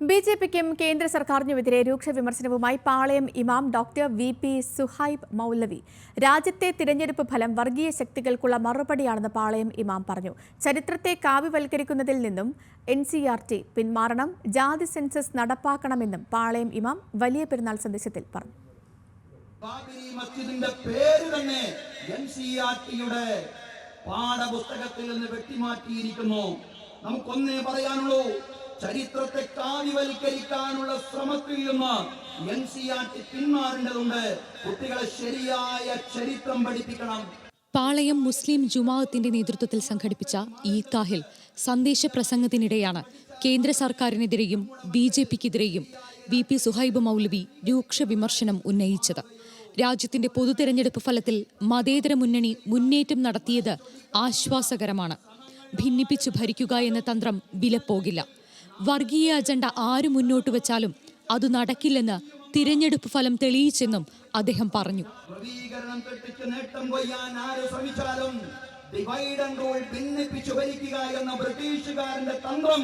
B J പിക്കും കേന്ദ്ര സർക്കാരിനുമെതിരെ രൂക്ഷ വിമർശനവുമായി പാളയം ഇമാം ഡോക്ടർ വി പി സുഹൈബ് മൗലവി. രാജ്യത്തെ തിരഞ്ഞെടുപ്പ് ഫലം വർഗീയ ശക്തികൾക്കുള്ള മറുപടിയാണെന്ന് പാളയം ഇമാം പറഞ്ഞു. ചരിത്രത്തെ കാവ്യവൽക്കരിക്കുന്നതിൽ നിന്നും എൻ സി ആർ ടി പിന്മാറണം ജാതി സെൻസസ് നടപ്പാക്കണമെന്നും പാളയം ഇമാം വലിയ പെരുന്നാൾ സന്ദേശത്തിൽ പറഞ്ഞു. മസ്ജിദിന്റെ പേര് തന്നെ എൻ സി ആർ ടിയുടെ പാഠപുസ്തകത്തിൽ നിന്ന് വെട്ടിമാറ്റിയിരിക്കുന്നു. നമുക്കൊന്നേ പറയാനുള്ളൂ ചരിത്രത്തെ കാവിവൽക്കരിക്കാനുള്ള ശ്രമത്തിൽ നിന്ന് എൻ സി ആർ ടി പിന്മാറേണ്ടതുണ്ട്. കുട്ടികളെ ശരിയായ ചരിത്രം പഠിപ്പിക്കണം. പാളയം മുസ്ലിം ജുമാഅത്തിന്റെ നേതൃത്വത്തിൽ സംഘടിപ്പിച്ച ഈ കാഹിൽ സന്ദേശ പ്രസംഗത്തിനിടെയാണ് കേന്ദ്ര സർക്കാരിനെതിരെയും ബി ജെ പിക്കെതിരെയും വി പി സുഹൈബ് മൗലവി രൂക്ഷ വിമർശനം ഉന്നയിച്ചത്. രാജ്യത്തിന്റെ പൊതു തെരഞ്ഞെടുപ്പ് ഫലത്തിൽ മതേതര മുന്നണി മുന്നേറ്റം നടത്തിയത് ആശ്വാസകരമാണ്. ഭിന്നിപ്പിച്ചു ഭരിക്കുക എന്ന തന്ത്രം വിലപ്പോകില്ല. വർഗീയ അജണ്ട ആര് മുന്നോട്ട് വെച്ചാലും അത് നടക്കില്ലെന്ന് തിരഞ്ഞെടുപ്പ് ഫലം തെളിയിച്ചെന്നും അദ്ദേഹം പറഞ്ഞു. ഡിവൈഡ് ആൻഡ് റൂൾ ഭിന്നിപ്പിച്ചു ഭരിക്കുക എന്ന ബ്രിട്ടീഷുകാരന്റെ തന്ത്രം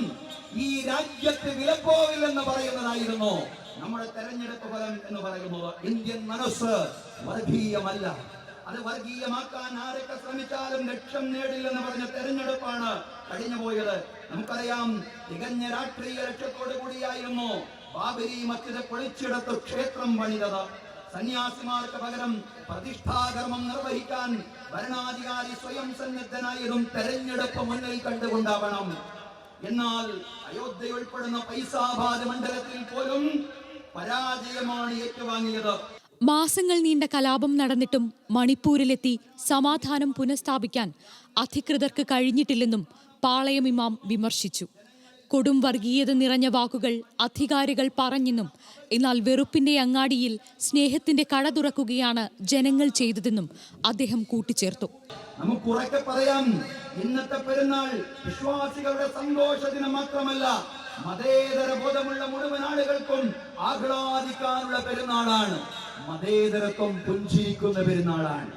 ഈ രാജ്യത്ത് വിലപ്പോവില്ലെന്ന് പറയുന്നതായിരുന്നു. നമ്മുടെ തെരഞ്ഞെടുപ്പ് ഫലം എന്ന് പറയുന്നത് ഇന്ത്യൻ മനസ്സ് വർഗീയമല്ല. അത് വർഗീയമാക്കാൻ ആരൊക്കെ ശ്രമിച്ചാലും ലക്ഷ്യം നേടില്ലെന്ന് പറഞ്ഞ തെരഞ്ഞെടുപ്പാണ് കഴിഞ്ഞു പോയത് നമുക്കറിയാം തികഞ്ഞ രാഷ്ട്രീയ ലക്ഷ്യത്തോടു കൂടിയായിരുന്നു ബാബരി മസ്ജിദ് പൊളിച്ചെടുത്ത് ക്ഷേത്രം പണിതത്. സന്യാസിമാർക്ക് പകരം പ്രതിഷ്ഠാകർമ്മം നിർവഹിക്കാൻ ഭരണാധികാരി സ്വയം സന്നദ്ധനായതും തെരഞ്ഞെടുപ്പ് മുന്നിൽ കണ്ടുകൊണ്ടാവണം. എന്നാൽ അയോധ്യ ഉൾപ്പെടുന്ന പൈസാബാദ് മണ്ഡലത്തിൽ പോലും പരാജയമാണ് ഏറ്റുവാങ്ങിയത്. മാസങ്ങൾ നീണ്ട കലാപം നടന്നിട്ടും മണിപ്പൂരിലെത്തി സമാധാനം പുനഃസ്ഥാപിക്കാൻ അധികൃതർക്ക് കഴിഞ്ഞിട്ടില്ലെന്നും പാളയം ഇമാം വിമർശിച്ചു. കൊടും വർഗീയത നിറഞ്ഞ വാക്കുകൾ അധികാരികൾ പറഞ്ഞെന്നും എന്നാൽ വെറുപ്പിന്റെ അങ്ങാടിയിൽ സ്നേഹത്തിന്റെ കട തുറക്കുകയാണ് ജനങ്ങൾ ചെയ്തതെന്നും അദ്ദേഹം കൂട്ടിച്ചേർത്തു. നമുക്ക് പറയാം. ഇന്നത്തെ പെരുന്നാൾ വിശ്വാസികളുടെ സന്തോഷ ദിനം മാത്രമല്ല മതേതര ബോധമുള്ള മുഴുവൻ ആളുകൾക്കും ആഹ്ലാദിക്കാനുള്ള പെരുന്നാളാണ്. മതേതരത്വം പുഞ്ചിരിക്കുന്ന പെരുന്നാളാണ്.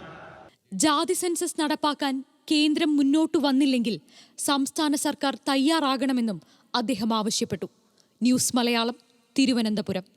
ജാതി സെൻസസ് നടപ്പാക്കാൻ കേന്ദ്രം മുന്നോട്ട് വന്നില്ലെങ്കിൽ സംസ്ഥാന സർക്കാർ തയ്യാറാകണമെന്നും അദ്ദേഹം ആവശ്യപ്പെട്ടു. ന്യൂസ് മലയാളം തിരുവനന്തപുരം.